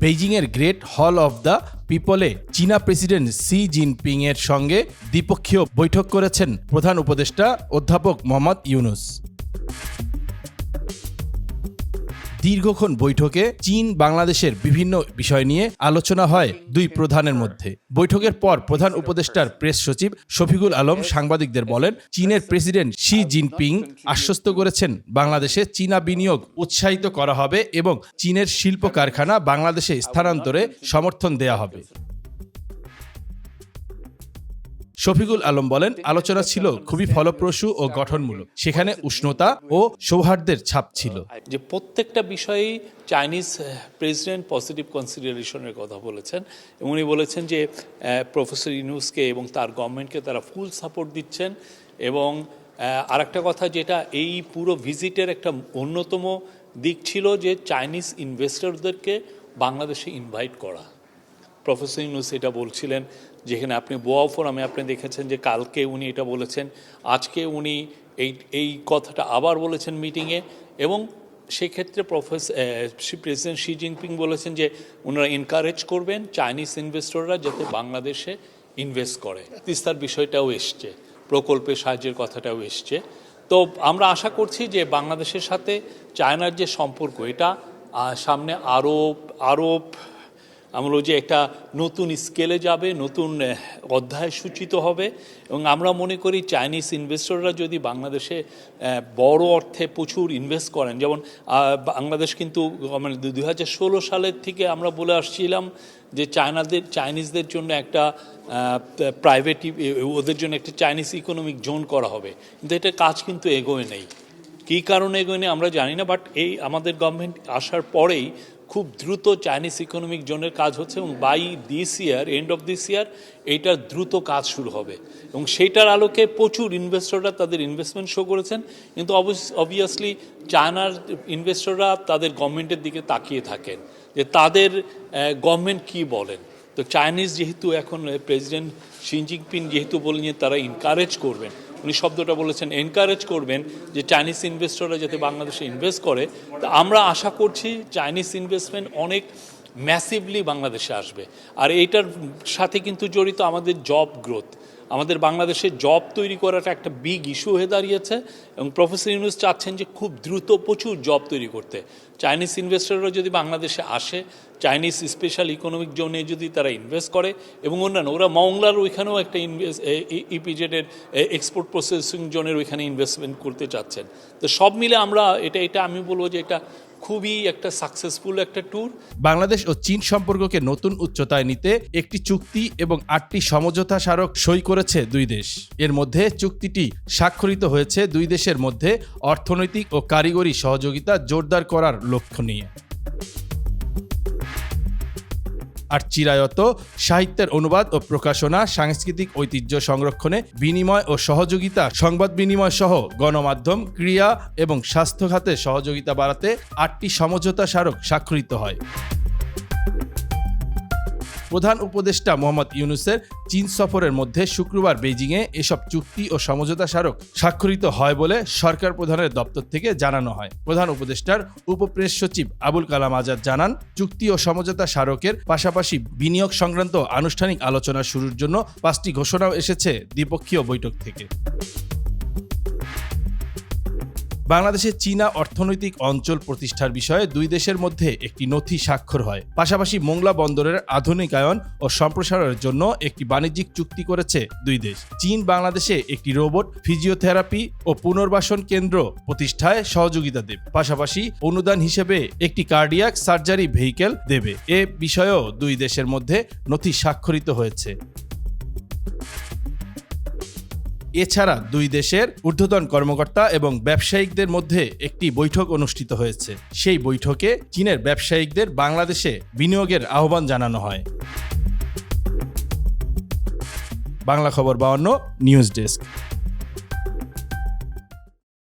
বেইজিংয়ের great হল of the পিপলে চীনা প্রেসিডেন্ট সি জিনপিং এর সঙ্গে দ্বিপক্ষীয় বৈঠক করেছেন প্রধান উপদেষ্টা অধ্যাপক মোহাম্মদ ইউনুস। দীর্ঘক্ষণ বৈঠকে চীন, বাংলাদেশের বিভিন্ন বিষয় নিয়ে আলোচনা হয় দুই প্রধানের মধ্যে। বৈঠকের পর প্রধান উপদেষ্টার প্রেস সচিব শফিকুল আলম সাংবাদিকদের বলেন, চীনের প্রেসিডেন্ট শি জিনপিং আশ্বস্ত করেছেন, বাংলাদেশে চীনা বিনিয়োগ উৎসাহিত করা হবে এবং চীনের শিল্প কারখানা বাংলাদেশে স্থানান্তরে সমর্থন দেয়া হবে। শফিকুল আলম বলেন আলোচনা ছিল খুবই ফলপ্রসূ ও গঠনমূলক। সেখানে উষ্ণতা ও সৌহার্দ্যের ছাপ ছিল। যে প্রত্যেকটা বিষয়েই চাইনিজ প্রেসিডেন্ট পজিটিভ কনসিডারেশনের কথা বলেছেন এবং উনি বলেছেন যে প্রফেসর ইউনুসকে এবং তার গভর্নমেন্টকে তারা ফুল সাপোর্ট দিচ্ছেন এবং আর একটা কথা যেটা এই পুরো ভিজিটের একটা অন্যতম দিক ছিল যে চাইনিজ ইনভেস্টরদেরকে বাংলাদেশে ইনভাইট করা। প্রফেসর ইউনুস এটা বলছিলেন যেখানে আপনি বোয়া ফোরামে আপনি দেখেছেন যে কালকে উনি এটা বলেছেন, আজকে উনি এই এই কথাটা আবার বলেছেন মিটিংয়ে এবং সেক্ষেত্রে প্রফেসর প্রেসিডেন্ট শি জিনপিং বলেছেন যে ওনারা এনকারেজ করবেন চাইনিজ ইনভেস্টররা যাতে বাংলাদেশে ইনভেস্ট করে। তিস্তার বিষয়টাও এসছে প্রকল্পের সাহায্যের কথাটাও এসছে। তো আমরা আশা করছি যে বাংলাদেশের সাথে চায়নার যে সম্পর্ক, এটা সামনে আরও আরও আমরা যে একটা নতুন স্কেলে যাবে, নতুন অধ্যায় সূচিত হবে এবং আমরা মনে করি চাইনিজ ইনভেস্টররা যদি বাংলাদেশে বড় অর্থে প্রচুর ইনভেস্ট করেন, যেমন বাংলাদেশ কিন্তু মানে দুই হাজার ষোলো সালের থেকে আমরা বলে আসছিলাম যে চায়নাদের, চাইনিজদের জন্য একটা প্রাইভেট ওদের জন্য একটা চাইনিজ ইকোনমিক জোন করা হবে। কিন্তু এটা কাজ কিন্তু এগোয় নেই। কী কারণে এগোয়নি আমরা জানি না বাট এই আমাদের গভর্নমেন্ট আসার পরেই খুব দ্রুত চাইনিজ ইকোনমিক জোনের কাজ হচ্ছে এবং by this year end of this year এইটার দ্রুত কাজ শুরু হবে। এবং সেইটার আলোকে প্রচুর ইনভেস্টররা তাদের ইনভেস্টমেন্ট শো করেছেন। কিন্তু অবভিয়াসলি চায়নার ইনভেস্টররা তাদের গভর্নমেন্টের দিকে তাকিয়ে থাকেন যে তাদের গভর্নমেন্ট কি বলেন। তো চাইনিজ যেহেতু এখন প্রেসিডেন্ট জিনপিং যেহেতু বললেন যে তারা ইনকারেজ করবেন উনি শব্দটা বলেছেন এনকারেজ করবেন যে চাইনিজ ইনভেস্টররা যাতে বাংলাদেশে ইনভেস্ট করে। তা আমরা আশা করছি চাইনিজ ইনভেস্টমেন্ট অনেক ম্যাসিভলি বাংলাদেশে আসবে। আর এইটার সাথে কিন্তু জড়িত আমাদের জব গ্রোথ আমাদের বাংলাদেশে জব তৈরি করাটা একটা বিগ ইস্যু হয়ে দাঁড়িয়েছে এবং প্রফেসর ইউনুস চাচ্ছেন যে খুব দ্রুত প্রচুর জব তৈরি করতে। চাইনিজ ইনভেস্টররা যদি বাংলাদেশে আসে চাইনিজ স্পেশাল ইকোনমিক জোনে যদি তারা ইনভেস্ট করে এবং অন্যান্য, ওরা মংলার ওইখানেও একটা ইনভেস্ট ইপিজেডের এক্সপোর্ট প্রসেসিং জোনের ওইখানে ইনভেস্টমেন্ট করতে চাচ্ছেন। তো সব মিলে আমরা এটা এটা আমি বলব যে এটা খুবই একটা সাকসেসফুল একটা ট্যুর বাংলাদেশ ও চীন সম্পর্ককে নতুন উচ্চতায় নিতে একটি চুক্তি এবং আটটি সমঝোতা স্মারক সই করেছে দুই দেশ। এর মধ্যে চুক্তিটি স্বাক্ষরিত হয়েছে দুই দেশের মধ্যে অর্থনৈতিক ও কারিগরি সহযোগিতা জোরদার করার লক্ষ্য নিয়ে। আর চিরায়ত, সাহিত্যের অনুবাদ ও প্রকাশনা, সাংস্কৃতিক ঐতিহ্য সংরক্ষণে বিনিময় ও সহযোগিতা, সংবাদ বিনিময় সহ গণমাধ্যম, ক্রিয়া এবং স্বাস্থ্য খাতে সহযোগিতা বাড়াতে আটটি সমঝোতা স্মারক স্বাক্ষরিত হয়। প্রধান উপদেষ্টা মোহাম্মদ ইউনুসের চীন সফরের মধ্যে শুক্রবার বেজিংয়ে এসব চুক্তি ও সমঝোতা স্মারক স্বাক্ষরিত হয় বলে সরকার প্রধানের দপ্তর থেকে জানানো হয়। প্রধান উপদেষ্টার উপপ্রেস সচিব আবুল কালাম আজাদ জানান, চুক্তি ও সমঝোতা স্মারকের পাশাপাশি বিনিয়োগ সংক্রান্ত আনুষ্ঠানিক আলোচনা শুরুর জন্য পাঁচটি ঘোষণাও এসেছে দ্বিপক্ষীয় বৈঠক থেকে। বাংলাদেশে চীনা অর্থনৈতিক অঞ্চল প্রতিষ্ঠার বিষয়ে দুই দেশের মধ্যে একটি নথি স্বাক্ষর হয়। পাশাপাশি মোংলা বন্দরের আধুনিকায়ন ও সম্প্রসারণের জন্য একটি বাণিজ্যিক চুক্তি করেছে দুই দেশ। চীন বাংলাদেশে একটি রোবট, ফিজিওথেরাপি ও পুনর্বাসন কেন্দ্র প্রতিষ্ঠায় সহযোগিতা দেবে। পাশাপাশি অনুদান হিসেবে একটি কার্ডিয়াক সার্জারি ভেহিকেল দেবে। এ বিষয়েও দুই দেশের মধ্যে নথি স্বাক্ষরিত হয়েছে। এছাড়া দুই দেশের ঊর্ধ্বতন কর্মকর্তা এবং ব্যবসায়িকদের মধ্যে একটি বৈঠক অনুষ্ঠিত হয়েছে। সেই বৈঠকে চীনের ব্যবসায়িকদের বাংলাদেশে বিনিয়োগের আহ্বান জানানো হয়। বাংলা খবর বাউন্ন, নিউজ ডেস্ক।